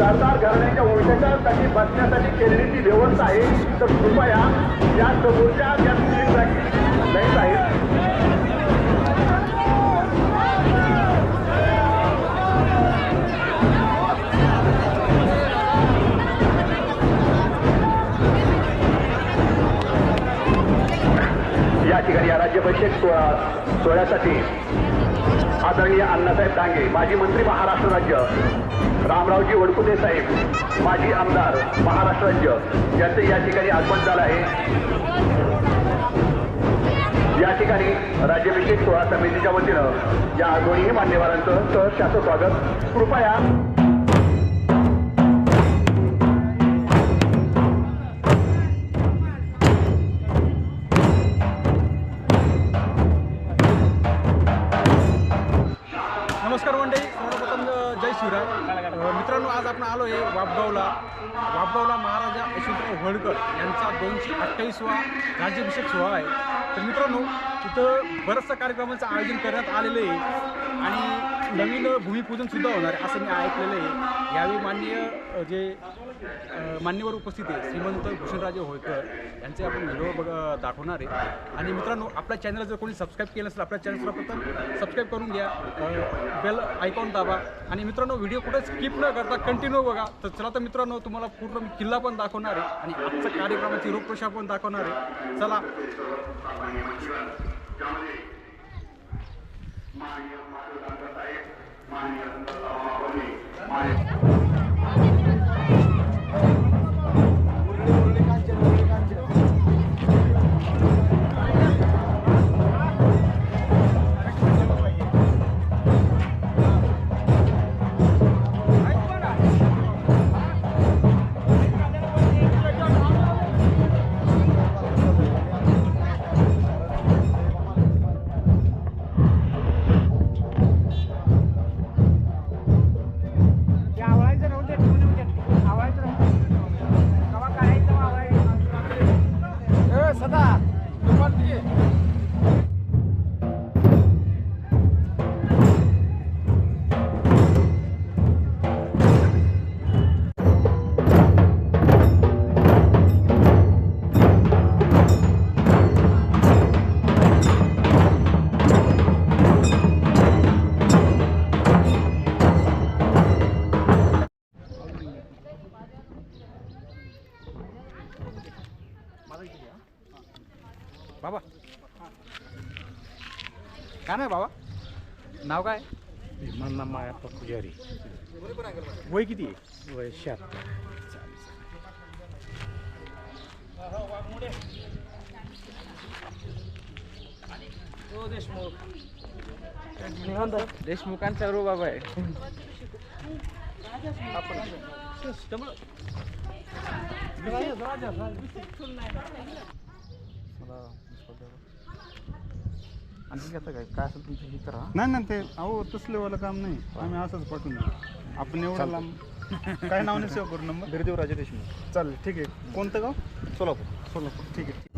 सरदार घराण्याच्या वंशजांसाठी बसण्यासाठी केलेली जी व्यवस्था आहे. तर कृपया या समोरच्या ज्या स्क्रीन लाइट आहेत या ठिकाणी या राज्य परिषद सोहळ्यासाठी आदरणीय अण्णासाहेब डांगे माजी मंत्री महाराष्ट्र राज्य रामरावजी वडकुते साहेब माजी आमदार महाराष्ट्र राज्य यांचं या ठिकाणी आगमन झालं आहे. या ठिकाणी राज्याभिषेक सोहळा समितीच्या वतीनं या दोन्ही मान्यवरांचं सहर्षाचं स्वागत. कृपया नमस्कार मंडळी सर्वप्रथम जय शिवराय. मित्रांनो आज आपण आलो आहे वापगावला. वापगावला महाराजा यशवंतराव होळकर यांचा दोनशे अठ्ठावीसवा राज्याभिषेक सोहळा आहे. तर मित्रांनो तिथं बऱ्याचशा कार्यक्रमाचं आयोजन करण्यात आलेलं आहे. आणि नवीन भूमिपूजन सुद्धा होणार आहे असं मी ऐकलेलं आहे. यावेळी माननीय जे मान्यवर उपस्थित आहे श्रीमंत भूषणराजे होळकर यांचे आपण व्हिडिओ बघ दाखवणार आहे. आणि मित्रांनो आपल्या चॅनल जर कोणी सबस्क्राईब केलं असेल आपल्या चॅनल सर्वप्रथम सबस्क्राईब करून घ्या बेल आयकॉन दाबा. आणि मित्रांनो व्हिडिओ कुठे स्किप न करता कंटिन्यू बघा. तर चला तर मित्रांनो तुम्हाला पूर्ण किल्ला पण दाखवणार आहे आणि आजच्या कार्यक्रमाची रूपरेषा पण दाखवणार आहे. चला. माननीय माधव साहेब माननीय बाबा. काय नाही बाबा. नाव काय? मन्ना मायाप्पा पुजारी वय किती आहे? वय शहात्तर. देशमुखांचा रो बाबा आहे आणखी कसं काय काय असेल तुमची ही करा नाही नाही ते अहो तसलेवालं काम नाही. आम्ही असंच पाठवून देऊ. आपण एवढं लांब काय नावाने सेवा करू नंबर बिरदेव राजे देशमुख चालेल ठीक आहे. कोणतं गाव? सोलापूर. सोलापूर ठीक आहे.